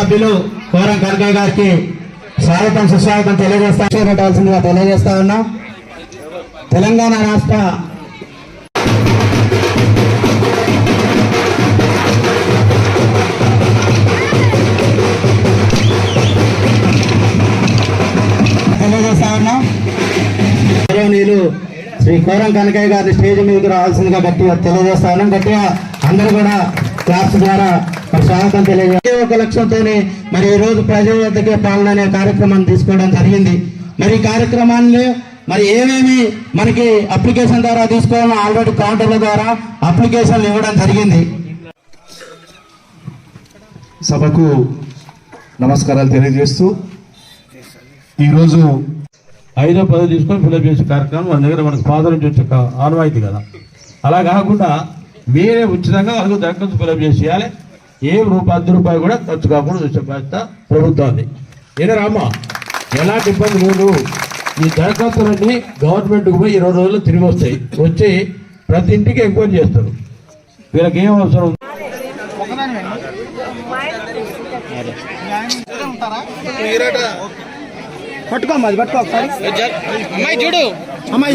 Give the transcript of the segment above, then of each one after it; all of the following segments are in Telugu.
సభ్యులు కోరం కనకయ్య గారికి స్వాగతం సుస్వాగతం తెలియజేస్తా పెట్టాల్సిందిగా తెలియజేస్తా ఉన్నాం. తెలంగాణ రాష్ట్ర తెలియజేస్తా ఉన్నాం. గౌరవనీయులు శ్రీ కోరం కనకయ్య గారిని స్టేజ్ మీదకి రావాల్సిందిగా గట్టిగా తెలియజేస్తా ఉన్నాం. గట్టిగా అందరూ కూడా క్లాప్స్ ద్వారా స్వాగతం తెలియజేస్తే ఒక లక్ష్యంతోనే మరి ఈ రోజు ప్రజల వద్దకే పాలన అనే కార్యక్రమాన్ని తీసుకోవడం జరిగింది. మరి ఈ కార్యక్రమాన్ని మరి ఏమేమి మనకి అప్లికేషన్ ద్వారా తీసుకోవాలో ఆల్రెడీ కౌంటర్ల ద్వారా అప్లికేషన్లు ఇవ్వడం జరిగింది. సభకు నమస్కారాలు తెలియజేస్తూ ఈరోజు ఐదో పదో తీసుకొని ఫిల్అప్ చేసే కార్యక్రమం మన దగ్గర మనకు ఫాదర్ నుంచి వచ్చే కా- ఆనవాయితీ కదా. అలా కాకుండా మీరే ఉచితంగా వాళ్ళకు దరఖాస్తు ఫిల్అప్ చేసి ఇవ్వాలి. ఏ రూపాయి రూపాయి కూడా ఖర్చు కాకుండా చూసే బాధ్యత ప్రభుత్వాన్ని. ఏనా రామా ఎలాంటి ఇబ్బంది లేదు. ఈ దరఖాస్తులన్నీ గవర్నమెంట్కి పోయి ఇరవై రోజుల్లో తిరిగి వస్తాయి. వచ్చి ప్రతి ఇంటికి ఎంక్వైరీ చేస్తారు. వీళ్ళకి ఏం అవసరం ఉంది? పట్టుకోమ్మా అది పట్టుకో ఒకసారి. అమ్మాయి చూడు. అమ్మాయి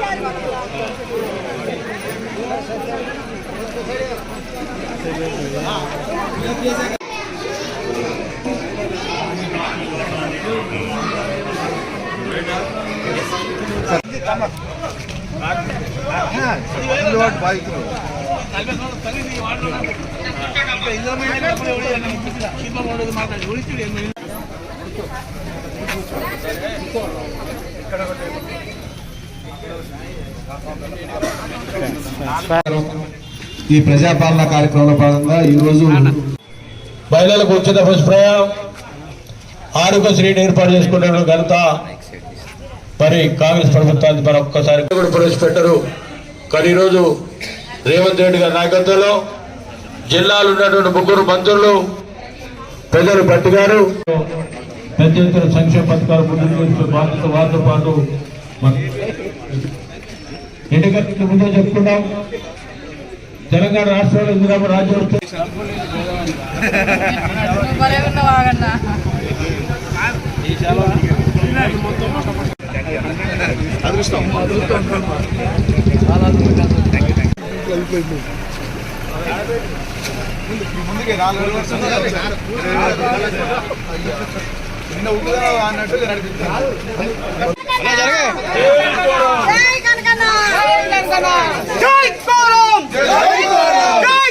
అది పట్టుకో అమ్మా ఎమ్మెల్యే గారు చూడండి ఈ ప్రజాపాలన కార్యక్రమంలో భాగంగా ఈరోజు మహిళలకు ఉచిత బస్ ప్రయాణం ఆరోగ్యశ్రీని ఏర్పాటు చేసుకున్న ఘనత మరి కాంగ్రెస్ ప్రభుత్వాన్ని మరి ఒక్కసారి కూడా ప్రవేశపెట్టరు. కానీ ఈరోజు రేవంత్ రెడ్డి గారి నాయకత్వంలో జిల్లాలో ఉన్నటువంటి ముగ్గురు మంత్రులు ప్రజలు పట్టిగారు. పెద్ద ఎత్తున సంక్షేమ పథకాలు ముందుకు తీసుకునే బాధ్యత వారితో పాటు ఎన్నికలకు ముందే చెప్పుకున్నాం తెలంగాణ రాష్ట్రంలో ఇందిరామ రాజ్యం వస్తే భలే ఉన్నావు ఆగన్న జై కనకన్న జై కనకన్న జై కోరం జై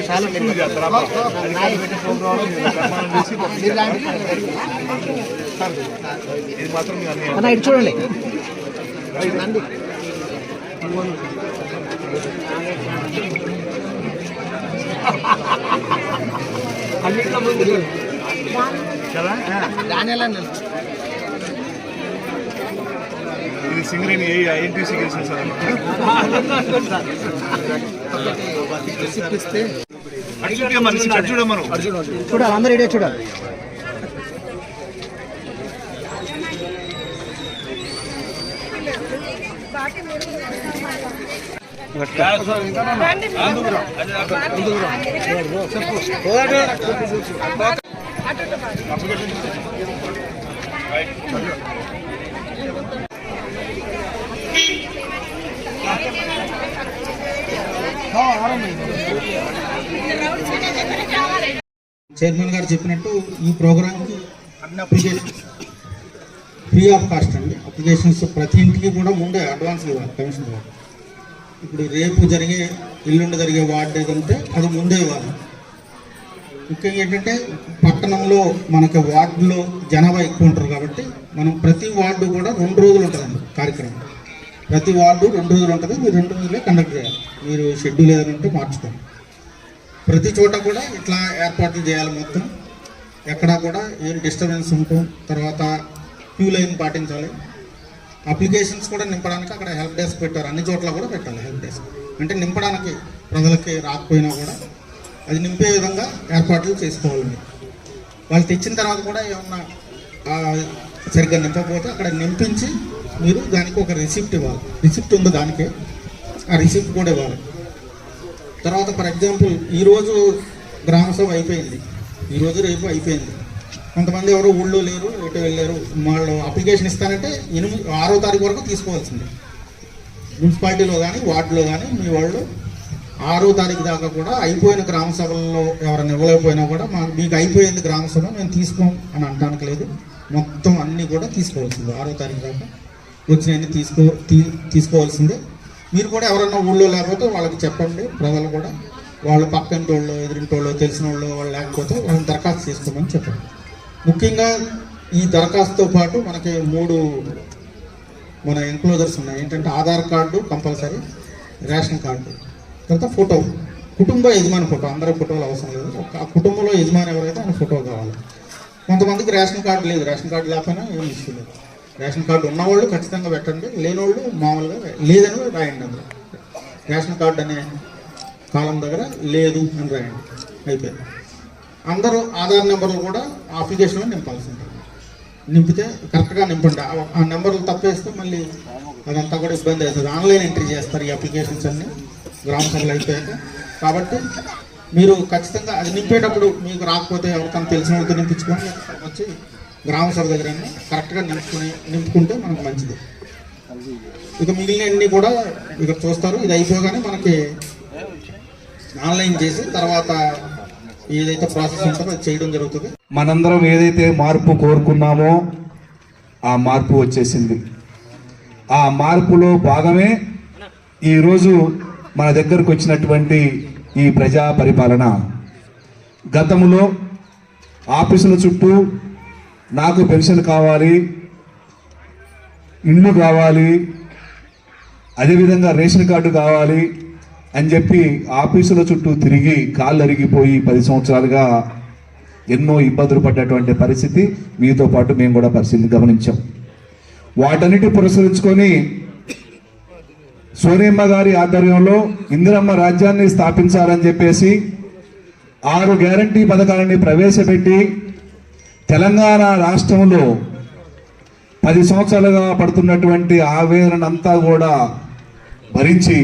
కనిపించ కనిపించట్లేదు ఆ, ఓకే అన్న ఇటు చూడండి ఇది సింగరేణి ఏ ఐఎన్టీసీ గెలిచిన సార్? అందరూ ఇడే చూడాలి. చైర్మన్ గారు చెప్పినట్టు ఈ ప్రోగ్రామ్కి అన్ని అప్లికేషన్ ఫ్రీ ఆఫ్ కాస్ట్ అండి. అప్లికేషన్స్ ప్రతి ఇంటికి కూడా ముందే అడ్వాన్స్ ఇవ్వాలి కమిషన్ ఇవ్వాలి. ఇప్పుడు రేపు జరిగే ఎల్లుండి జరిగే వార్డు ఏదంటే అది ముందే ఇవ్వాలి. ముఖ్యంగా ఏంటంటే పట్టణంలో మనకి వార్డులో జనాభా ఎక్కువ ఉంటారు కాబట్టి మనం ప్రతి వార్డు కూడా రెండు రోజులు ఉంటుందండి కార్యక్రమం. ప్రతి వార్డు రెండు రోజులు ఉంటుంది. మీరు రెండు రోజులే కండక్ట్ చేయాలి. మీరు షెడ్యూల్ ఏదైనా ఉంటే మార్చుకోండి. ప్రతి చోట కూడా ఇట్లా ఏర్పాట్లు చేయాలి మొత్తం. ఎక్కడా కూడా ఏం డిస్టర్బెన్స్ ఉంటాం తర్వాత క్యూ లైన్ పాటించాలి. అప్లికేషన్స్ కూడా నింపడానికి అక్కడ హెల్ప్ డెస్క్ పెట్టారు. అన్ని చోట్ల కూడా పెట్టాలి హెల్ప్ డెస్క్ అంటే నింపడానికి ప్రజలకి రాకపోయినా కూడా అది నింపే విధంగా ఏర్పాట్లు చేసుకోవాలి వాళ్ళు తెచ్చిన తర్వాత కూడా ఏమన్నా సరిగ్గా నింపకపోతే అక్కడ నింపించి మీరు దానికి ఒక రిసిప్ట్ ఇవ్వాలి. రిసిప్ట్ ఉంది దానికే. ఆ రిసిప్ట్ కూడా ఇవ్వాలి. తర్వాత ఫర్ ఎగ్జాంపుల్ ఈరోజు గ్రామసభ అయిపోయింది. ఈరోజు రేపు అయిపోయింది. కొంతమంది ఎవరో ఊళ్ళో లేరు ఎటు వెళ్ళారు వాళ్ళు అప్లికేషన్ ఇస్తానంటే ఎనిమిది ఆరో తారీఖు వరకు తీసుకోవాల్సిందే. మున్సిపాలిటీలో కానీ వార్డులో కానీ మీ వాళ్ళు ఆరో తారీఖు దాకా కూడా అయిపోయిన గ్రామ సభల్లో ఎవరైనా ఇవ్వలేకపోయినా కూడా మా మీకు అయిపోయింది గ్రామ సభ మేము తీసుకోం అని అనడానికి లేదు. మొత్తం అన్నీ కూడా తీసుకోవాల్సింది ఆరో తారీఖు దాకా. వచ్చినాయని తీసుకో తీ తీసుకోవాల్సిందే. మీరు కూడా ఎవరన్నా ఊళ్ళో లేకపోతే వాళ్ళకి చెప్పండి. ప్రజలు కూడా వాళ్ళు పక్కింటి వాళ్ళు ఎదురింటి వాళ్ళు తెలిసిన వాళ్ళు వాళ్ళు లేకపోతే వాళ్ళని దరఖాస్తు చేసుకోమని చెప్పండి. ముఖ్యంగా ఈ దరఖాస్తుతో పాటు మనకి మూడు మన ఎన్క్లోజర్స్ ఉన్నాయి. ఏంటంటే Aadhaar card compulsory ration card తర్వాత ఫోటో కుటుంబ యజమాని ఫోటో అందరి ఫోటోలు అవసరం లేదు. ఒక ఆ కుటుంబంలో యజమాని ఎవరైతే ఆయన ఫోటో కావాలి. కొంతమందికి రేషన్ కార్డు లేదు. రేషన్ కార్డు లేకపోయినా ఏమి ఇష్యూ లేదు. రేషన్ కార్డు ఉన్నవాళ్ళు ఖచ్చితంగా పెట్టండి లేనివాళ్ళు మామూలుగా లేదని రాయండి అందులో. రేషన్ కార్డు అనే కాలం దగ్గర లేదు అని రాయండి. అయిపోయింది అందరూ ఆధార్ నెంబర్లు కూడా అప్లికేషన్లో నింపాల్సి ఉంటుంది. నింపితే కరెక్ట్గా నింపండి. ఆ- ఆ నెంబర్లు తప్పేస్తే మళ్ళీ అదంతా కూడా ఇబ్బంది అవుతుంది. ఆన్లైన్ ఎంట్రీ చేస్తారు ఈ అప్లికేషన్స్ అన్ని గ్రామ సభలు అయిపోయాక. కాబట్టి మీరు ఖచ్చితంగా అది నింపేటప్పుడు మీకు రాకపోతే ఎవరికైనా తెలిసిన వాళ్ళతో నింపించుకోండి వచ్చి గ్రామ సభ దగ్గర కరెక్ట్గా నింపుకుని నింపుకుంటే మనకు మంచిది. ఇక మిగిలినవన్నీ కూడా ఇక చూస్తారు. ఇది అయిపోగానే మనకి ఆన్లైన్ చేసి తర్వాత ఏదైతే ప్రాసెస్ ఉంటుందో అది చేయడం జరుగుతుంది. మనందరం ఏదైతే మార్పు కోరుకున్నామో ఆ మార్పు వచ్చేసింది. ఆ మార్పులో భాగమే ఈరోజు మన దగ్గరకు వచ్చినటువంటి ఈ ప్రజా పరిపాలన. గతంలో ఆఫీసుల చుట్టూ నాకు పెన్షన్ కావాలి ఇల్లు కావాలి అదేవిధంగా రేషన్ కార్డు కావాలి అని చెప్పి ఆఫీసుల చుట్టూ తిరిగి కాళ్ళు అరిగిపోయి పది సంవత్సరాలుగా ఎన్నో ఇబ్బందులు పడ్డటువంటి పరిస్థితి మీతో పాటు మేము కూడా పరిస్థితి గమనించాం. వాటన్నిటి పురస్కరించుకొని సోనియమ్మ గారి ఆధ్వర్యంలో ఇందిరమ్మ రాజ్యాన్ని స్థాపించాలని చెప్పేసి ఆరు గ్యారంటీ పథకాలని ప్రవేశపెట్టి తెలంగాణ రాష్ట్రంలో పది సంవత్సరాలుగా పడుతున్నటువంటి ఆవేదన అంతా కూడా భరించి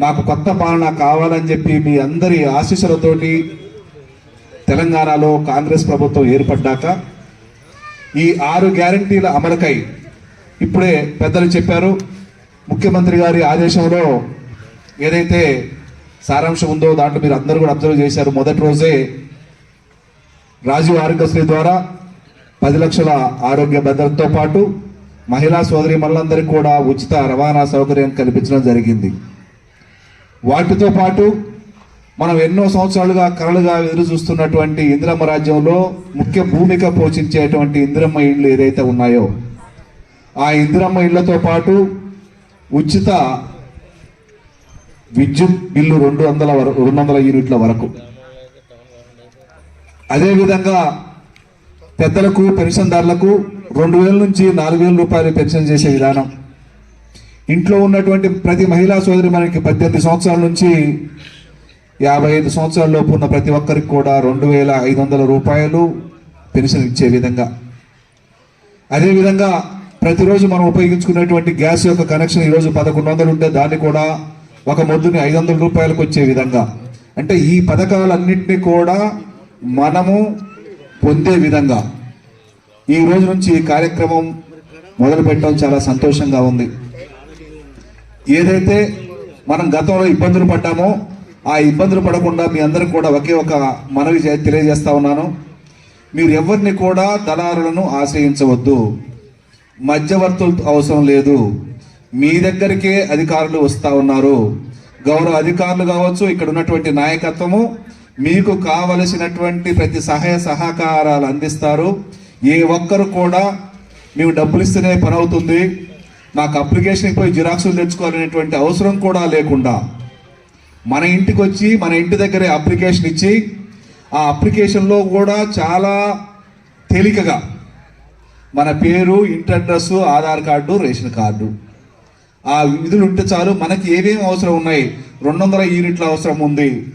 నాకు కొత్త పాలన కావాలని చెప్పి మీ అందరి ఆశీస్సులతోటి తెలంగాణలో కాంగ్రెస్ ప్రభుత్వం ఏర్పడ్డాక ఈ ఆరు గ్యారంటీల అమలుకై ఇప్పుడే పెద్దలు చెప్పారు. ముఖ్యమంత్రి గారి ఆదేశంలో ఏదైతే సారాంశం ఉందో దాంట్లో మీరు అందరూ కూడా అబ్జర్వ్ చేశారు. మొదటి రోజే రాజీవ్ ఆరోగ్యశ్రీ ద్వారా పది లక్షల ఆరోగ్య భద్రతతో పాటు మహిళా సోదరి మనులందరికీ కూడా ఉచిత రవాణా సౌకర్యం కల్పించడం జరిగింది. వాటితో పాటు మనం ఎన్నో సంవత్సరాలుగా కలలుగా ఎదురు చూస్తున్నటువంటి ఇందిరమ్మ రాజ్యంలో ముఖ్య భూమిక పోషించేటువంటి ఇందిరమ్మ ఇళ్ళు ఏదైతే ఉన్నాయో ఆ ఇందిరమ్మ ఇళ్ళతో పాటు ఉచిత విద్యుత్ బిల్లు రెండు వందల వరకు రెండు వందల యూనిట్ల వరకు అదేవిధంగా పెద్దలకు పెన్షన్దారులకు రెండు వేల నుంచి నాలుగు వేల రూపాయలు పెన్షన్ చేసే విధానం. ఇంట్లో ఉన్నటువంటి ప్రతి మహిళా సోదరి మనకి పద్దెనిమిది సంవత్సరాల నుంచి యాభై ఐదు సంవత్సరాలలోపు ఉన్న ప్రతి ఒక్కరికి కూడా రెండు వేల ఐదు వందల రూపాయలు పెన్షన్ ఇచ్చే విధంగా. అదేవిధంగా ప్రతిరోజు మనం ఉపయోగించుకునేటువంటి గ్యాస్ యొక్క కనెక్షన్ ఈరోజు పదకొండు వందలు ఉంటే దాన్ని కూడా ఒక మొద్దుని ఐదు వందల రూపాయలకు వచ్చే విధంగా. అంటే ఈ పథకాలన్నింటినీ కూడా మనము పొందే విధంగా ఈ రోజు నుంచి ఈ కార్యక్రమం మొదలు పెట్టడం చాలా సంతోషంగా ఉంది. ఏదైతే మనం గతంలో ఇబ్బందులు పడ్డామో ఆ ఇబ్బందులు పడకుండా మీ అందరికి కూడా ఒకే ఒక మనవి తెలియజేస్తా ఉన్నాను. మీరు ఎవరిని కూడా దళారులను ఆశ్రయించవద్దు. మధ్యవర్తులు అవసరం లేదు. మీ దగ్గరికే అధికారులు వస్తూ ఉన్నారు. గౌరవ అధికారులు కావచ్చు ఇక్కడ ఉన్నటువంటి నాయకత్వము మీకు కావలసినటువంటి ప్రతి సహాయ సహకారాలు అందిస్తారు. ఏ ఒక్కరు కూడా మేము డబ్బులు ఇస్తేనే పని అవుతుంది నాకు అప్లికేషన్ పోయి జిరాక్సులు తెచ్చుకోవాలనేటువంటి అవసరం కూడా లేకుండా మన ఇంటికి వచ్చి మన ఇంటి దగ్గరే అప్లికేషన్ ఇచ్చి ఆ అప్లికేషన్లో కూడా చాలా తేలికగా మన పేరు ఇంటి address Aadhaar card ration card. ఆ విధులు ఉంటే చాలు మనకి ఏమేమి అవసరం ఉన్నాయి? రెండు వందల యూనిట్ల అవసరం ఉంది.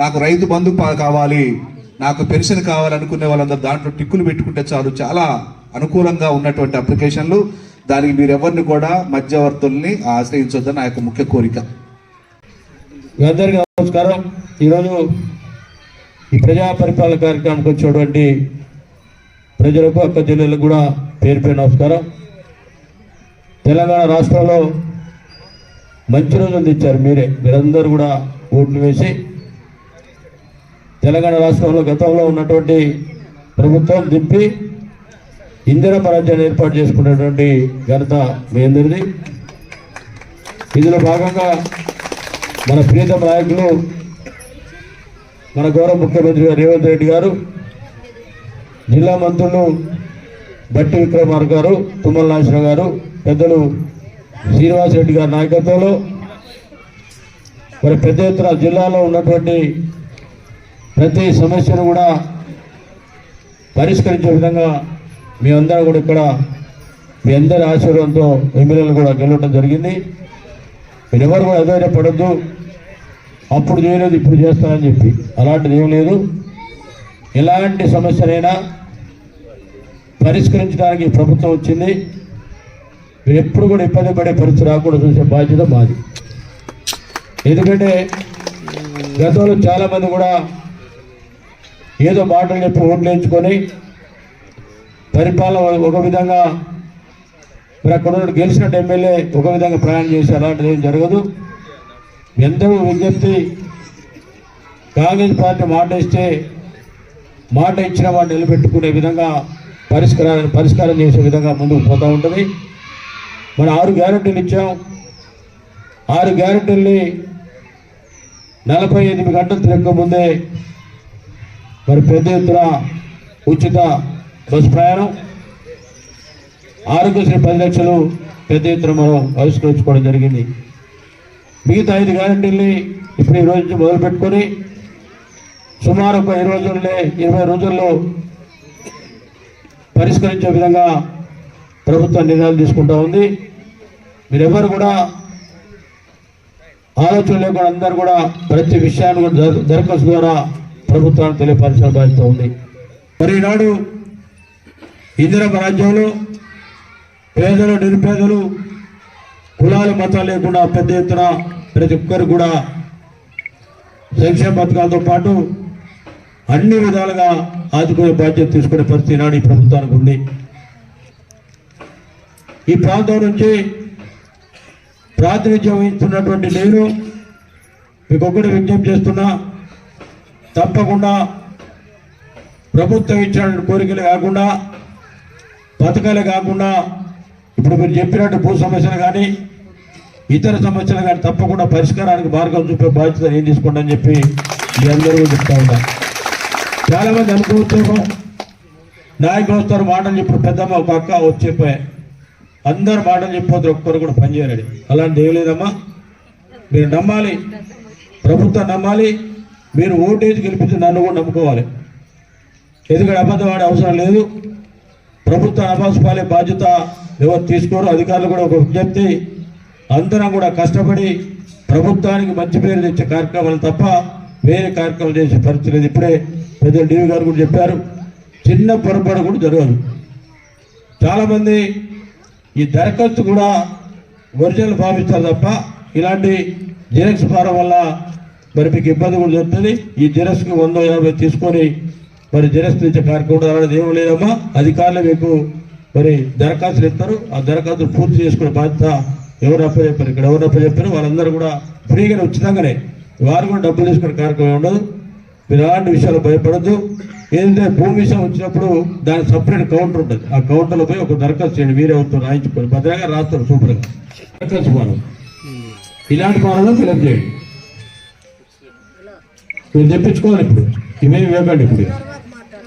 నాకు రైతు బంధు కావాలి నాకు పెన్షన్ కావాలనుకునే వాళ్ళందరూ దాంట్లో టిక్కులు పెట్టుకుంటే చాలు. చాలా అనుకూలంగా ఉన్నటువంటి అప్లికేషన్లు. దానికి మీరు ఎవరిని కూడా మధ్యవర్తుల్ని ఆశ్రయించొద్దని నా యొక్క ముఖ్య కోరిక. అందరికీ నమస్కారం. ఈరోజు ఈ ప్రజా పరిపాలన కార్యక్రమానికి వచ్చినటువంటి ప్రజలకు అక్క జిల్లాలకు కూడా పేరు పేరు నమస్కారం. తెలంగాణ రాష్ట్రంలో మంచి రోజులు తెచ్చారు మీరే. మీరందరూ కూడా ఓట్లు వేసి తెలంగాణ రాష్ట్రంలో గతంలో ఉన్నటువంటి ప్రభుత్వం దింపి ఇందిరా పరాజ్యాన్ని ఏర్పాటు చేసుకున్నటువంటి ఘనత మీ అందరిది. ఇందులో భాగంగా మన ప్రియతమ నాయకులు మన గౌరవ ముఖ్యమంత్రి గారు రేవంత్ రెడ్డి గారు జిల్లా మంత్రులు బట్టి విక్రమార్ గారు తుమ్మల నాగేశ్వరరావు గారు పెద్దలు శ్రీనివాస్ రెడ్డి గారి నాయకత్వంలో మరి పెద్ద ఎత్తున జిల్లాలో ఉన్నటువంటి ప్రతి సమస్యను కూడా పరిష్కరించే విధంగా మీ అందరూ కూడా ఇక్కడ మీ అందరి ఆశీర్వాదంతో ఎమ్మెల్యేలు కూడా గెలవడం జరిగింది. మీరెవరు కూడా అధైర్యపడద్దు అప్పుడు చేయలేదు ఇప్పుడు చేస్తానని చెప్పి. అలాంటిది ఏం లేదు. ఎలాంటి సమస్యనైనా పరిష్కరించడానికి ప్రభుత్వం వచ్చింది. మీరు ఎప్పుడు కూడా ఇబ్బంది పడే పరిస్థితి రాకుండా చూసే బాధ్యత మాది. ఎందుకంటే గతంలో చాలామంది కూడా ఏదో మాటలు చెప్పి ఓట్లు వేయించుకొని పరిపాలన ఒక విధంగా మరి అక్కడ గెలిచిన గెలిచినట్టు ఎమ్మెల్యే ఒక విధంగా ప్రయాణం చేసి అలాంటిది ఏం జరగదు. ఎంతో విజ్ఞప్తి కాంగ్రెస్ పార్టీ మాట ఇస్తే మాట ఇచ్చిన వాడు నిలబెట్టుకునే విధంగా పరిష్కారం పరిష్కారం చేసే విధంగా ముందుకు పోతూ ఉంటుంది. మనం ఆరు గ్యారెంటీలు ఇచ్చాం. ఆరు గ్యారెంటీల్ని నలభై ఎనిమిది గంటలు తిరగక ముందే మరి పెద్ద ఎత్తున ఉచిత బస్సు ప్రయాణం ఆరోగ్యశ్రీ పది లక్షలు పెద్ద ఎత్తున మనం ఆవిష్కరించుకోవడం జరిగింది. మిగతా ఐదు గ్యారంటీల్ని ఇప్పుడు ఈ రోజు నుంచి మొదలు పెట్టుకొని సుమారు ఒక ఇరవై రోజుల్లో ఇరవై రోజుల్లో పరిష్కరించే విధంగా ప్రభుత్వం నిర్ణయాలు తీసుకుంటా ఉంది. మీరెవరు కూడా ఆలోచన లేకుండా అందరూ కూడా ప్రతి విషయాన్ని కూడా దరఖాస్తు ద్వారా ప్రభుత్వాన్ని తెలియపరిచిన బాధ్యత ఉంది. మరి ఈనాడు ఇందిరమ్మ రాజ్యంలో పేదలు నిరుపేదలు కులాలు మతాలు లేకుండా పెద్ద ఎత్తున ప్రతి ఒక్కరు కూడా సంక్షేమ పథకాలతో పాటు అన్ని విధాలుగా ఆదుకునే బాధ్యత తీసుకునే పరిస్థితి ఈనాడు ఈ ప్రభుత్వానికి ఉంది. ఈ ప్రాంతం నుంచి ప్రాతినిధ్యం వహిస్తున్నటువంటి నేను మీకు ఒకటి విజ్ఞప్తి చేస్తున్నా. తప్పకుండా ప్రభుత్వం ఇచ్చినటువంటి కోరికలు కాకుండా పథకాలు కాకుండా ఇప్పుడు మీరు చెప్పినట్టు భూ సమస్యలు కానీ ఇతర సమస్యలు కానీ తప్పకుండా పరిష్కారానికి మార్గం చూపే బాధ్యత ఏం తీసుకోండి అని చెప్పి మీ అందరూ చెప్తా ఉన్నా. చాలా మంది నాయకులు వస్తారు మాటలు చెప్పిన పెద్దమ్మ ఒక అక్క వచ్చి అందరు మాటలు చెప్పిపోతారు ఒక్కరు కూడా పనిచేయరండి అలాంటి ఏం లేదమ్మా. మీరు నమ్మాలి. ప్రభుత్వం నమ్మాలి. మీరు ఓటేసి గెలిపించి నన్ను కూడా నమ్ముకోవాలి. ఎందుకంటే అబద్ధం ఆడే అవసరం లేదు. ప్రభుత్వ అభాసుపాలే బాధ్యత ఎవరు తీసుకోరు. అధికారులు కూడా ఒక విజ్ఞప్తి అందరం కూడా కష్టపడి ప్రభుత్వానికి మంచి పేరు తెచ్చే కార్యక్రమాలు తప్ప వేరే కార్యక్రమాలు చేసే పరిస్థితి లేదు. ఇప్పుడే పెద్దలు డివి గారు కూడా చెప్పారు చిన్న పొరపాటు కూడా జరగదు. చాలామంది ఈ దరఖాస్తు కూడా ఒరిజినల్ భావిస్తారు తప్ప ఇలాంటి జిరాక్స్ ఫారం వల్ల మరి మీకు ఇబ్బంది కూడా జరుగుతుంది ఈ జిరస్కి వంద యాభై తీసుకొని మరి జిరస్ ఇచ్చే కార్యక్రమం అనేది ఏం లేదమ్మా. అధికారులు మీకు మరి దరఖాస్తులు ఇస్తారు. ఆ దరఖాస్తులు పూర్తి చేసుకునే బాధ్యత ఎవరు అప్పచెప్పారు ఇక్కడ ఎవరు అప్పచెప్పారు వాళ్ళందరూ కూడా ఫ్రీగానే ఉచితంగానే. వారు కూడా డబ్బులు తీసుకునే కార్యక్రమం ఉండదు. మీరు అలాంటి విషయాలు భయపడద్దు. ఏంటంటే భూమి విషయం వచ్చినప్పుడు దానికి సపరేట్ కౌంటర్ ఉంటుంది. ఆ కౌంటర్లో పోయి ఒక దరఖాస్తు చేయండి. మీరే అవుతారు రాయించుకొని భద్రంగా రాస్తారు సూపర్గా దరఖాస్తు ఇలాంటి ఫారం సెలెక్ట్ చేయండి. మీరు తెప్పించుకోవాలి ఇప్పుడు. ఇవేమి ఇవ్వకండి ఇప్పుడు.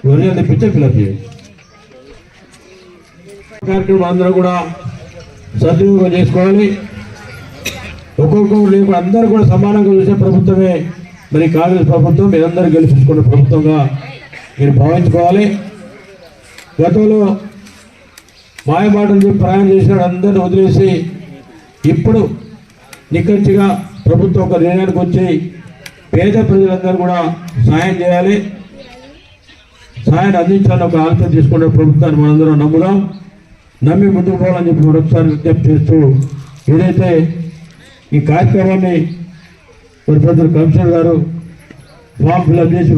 ఒరిజినల్ తెప్పించే ఫిలప్ చేయండి కార్యక్రమం అందరూ కూడా సద్వినియోగం చేసుకోవాలి. ఒక్కొక్కరు లేకుండా అందరూ కూడా సమానంగా చూసే ప్రభుత్వమే మరి కాంగ్రెస్ ప్రభుత్వం మీరందరూ గెలిపించుకున్న ప్రభుత్వంగా మీరు భావించుకోవాలి. గతంలో మాయమాటలు చెప్పి ప్రయాణం చేసిన అందరిని వదిలేసి ఇప్పుడు నిక్కచ్చిగా ప్రభుత్వం ఒక నిర్ణయానికి వచ్చి పేద ప్రజలందరూ కూడా సాయం చేయాలి. సాయాన్ని అందించాలని ఒక ఆలోచన తీసుకునే ప్రభుత్వాన్ని మనందరం నమ్ముదాం. నమ్మి ముందుకు పోవాలని చెప్పి మరొకసారి విజ్ఞప్తి చేస్తూ ఏదైతే ఈ కార్యక్రమాన్ని మరి కమిషనర్ గారు ఫామ్ ఫిల్అప్ చేసి